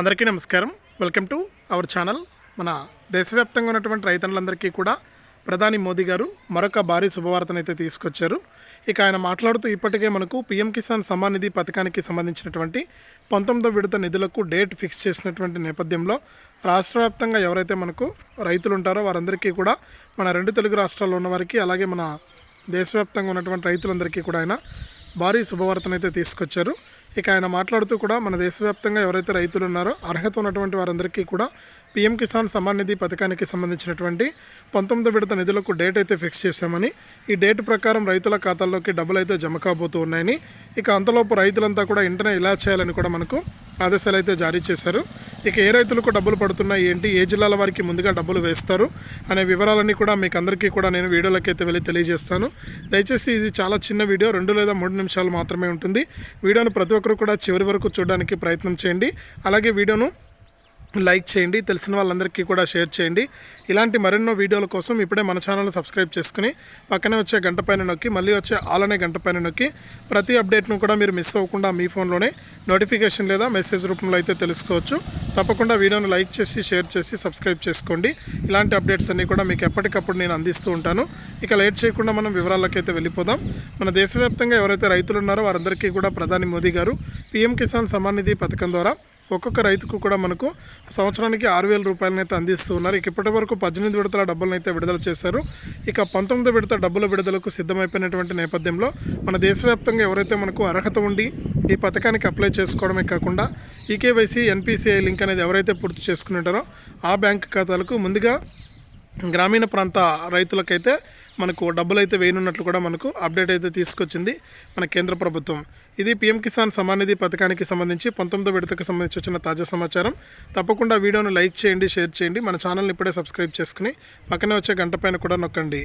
అందరికీ నమస్కారం. Welcome to our channel మన దేశవ్యాప్తంగా ఉన్నటువంటి రైతన్నులందరికీ కూడా ప్రధాని మోదీ గారు మరొక భారీ శుభవార్తనైతే తీసుకొచ్చారు. ఇక ఆయన మాట్లాడుతూ ఇప్పటికే మనకు పీఎం కిసాన్ సమ్మాన్ నిధి పథకానికి సంబంధించినటువంటి పంతొమ్మిదో విడత నిధులకు డేట్ ఫిక్స్ చేసినటువంటి నేపథ్యంలో రాష్ట్ర వ్యాప్తంగా ఎవరైతే మనకు రైతులు ఉంటారో వారందరికీ కూడా మన రెండు తెలుగు రాష్ట్రాల్లో ఉన్న వారికి అలాగే మన దేశవ్యాప్తంగా ఉన్నటువంటి రైతులందరికీ కూడా ఆయన భారీ శుభవార్తనైతే తీసుకొచ్చారు. ఇక ఆయన మాట్లాడుతూ కూడా మన దేశవ్యాప్తంగా ఎవరైతే రైతులు ఉన్నారో అర్హత ఉన్నటువంటి వారందరికీ కూడా పీఎం కిసాన్ సమ్మాన్ నిధి పథకానికి సంబంధించినటువంటి పంతొమ్మిది విడత నిధులకు డేట్ అయితే ఫిక్స్ చేశామని ఈ డేట్ ప్రకారం రైతుల ఖాతాల్లోకి డబ్బులు అయితే జమ కాబోతూ ఉన్నాయని ఇక అంతలోపు రైతులంతా కూడా ఇంటనే ఇలా చేయాలని కూడా మనకు ఆదేశాలు అయితే జారీ చేశారు. ఇక ఏ రైతులకు డబ్బులు పడుతున్నాయి ఏంటి ఏ జిల్లాల వారికి ముందుగా డబ్బులు వేస్తారు అనే వివరాలన్నీ కూడా మీకు అందరికీ కూడా నేను వీడియోలోకి అయితే వెళ్ళి తెలియజేస్తాను. దయచేసి ఇది చాలా చిన్న వీడియో రెండు లేదా మూడు నిమిషాలు మాత్రమే ఉంటుంది. వీడియోను ప్రతి ఒక్కరు కూడా చివరి వరకు చూడడానికి ప్రయత్నం చేయండి. అలాగే వీడియోను లైక్ చేయండి తెలిసిన వాళ్ళందరికీ కూడా షేర్ చేయండి. ఇలాంటి మరెన్నో వీడియోల కోసం ఇప్పుడే మన ఛానల్ సబ్స్క్రైబ్ చేసుకుని పక్కనే వచ్చే గంట పైన నొక్కి మళ్ళీ వచ్చే ఆలనే గంట పైన నొక్కి ప్రతి అప్డేట్ను కూడా మీరు మిస్ అవ్వకుండా మీ ఫోన్లోనే నోటిఫికేషన్ లేదా మెసేజ్ రూపంలో అయితే తెలుసుకోవచ్చు. తప్పకుండా వీడియోను లైక్ చేసి షేర్ చేసి సబ్స్క్రైబ్ చేసుకోండి. ఇలాంటి అప్డేట్స్ అన్నీ కూడా మీకు ఎప్పటికప్పుడు నేను అందిస్తూ ఉంటాను. ఇక లేట్ చేయకుండా మనం వివరాలకైతే వెళ్ళిపోదాం. మన దేశవ్యాప్తంగా ఎవరైతే రైతులు ఉన్నారో వారందరికీ కూడా ప్రధాని మోదీ గారు పీఎం కిసాన్ సమ్మాన్ నిధి పథకం ద్వారా ఒక్కొక్క రైతుకు కూడా మనకు సంవత్సరానికి ఆరు వేల రూపాయలనైతే అందిస్తూ ఉన్నారు ఇక ఇప్పటి వరకు పద్దెనిమిది విడతల డబ్బులను అయితే విడుదల చేశారు. ఇక పంతొమ్మిది విడత డబ్బుల విడుదలకు సిద్ధమైపోయినటువంటి నేపథ్యంలో మన దేశవ్యాప్తంగా ఎవరైతే మనకు అర్హత ఉండి ఈ పథకానికి అప్లై చేసుకోవడమే కాకుండా ఈకేవైసీ ఎన్పిసిఐ లింక్ అనేది ఎవరైతే పూర్తి చేసుకుని ఉంటారో ఆ బ్యాంక్ ఖాతాలకు ముందుగా గ్రామీణ ప్రాంత రైతులకైతే మనకు డబ్బులు అయితే వేయనున్నట్లు కూడా మనకు అప్డేట్ అయితే తీసుకొచ్చింది మన కేంద్ర ప్రభుత్వం. ఇది పీఎం కిసాన్ సమాన్ నిధి పథకానికి సంబంధించి పంతొమ్మిదో విడతకు సంబంధించి వచ్చిన తాజా సమాచారం. తప్పకుండా వీడియోను లైక్ చేయండి షేర్ చేయండి. మన ఛానల్ని ఇప్పుడే సబ్స్క్రైబ్ చేసుకుని పక్కనే వచ్చే గంట పైన కూడా నొక్కండి.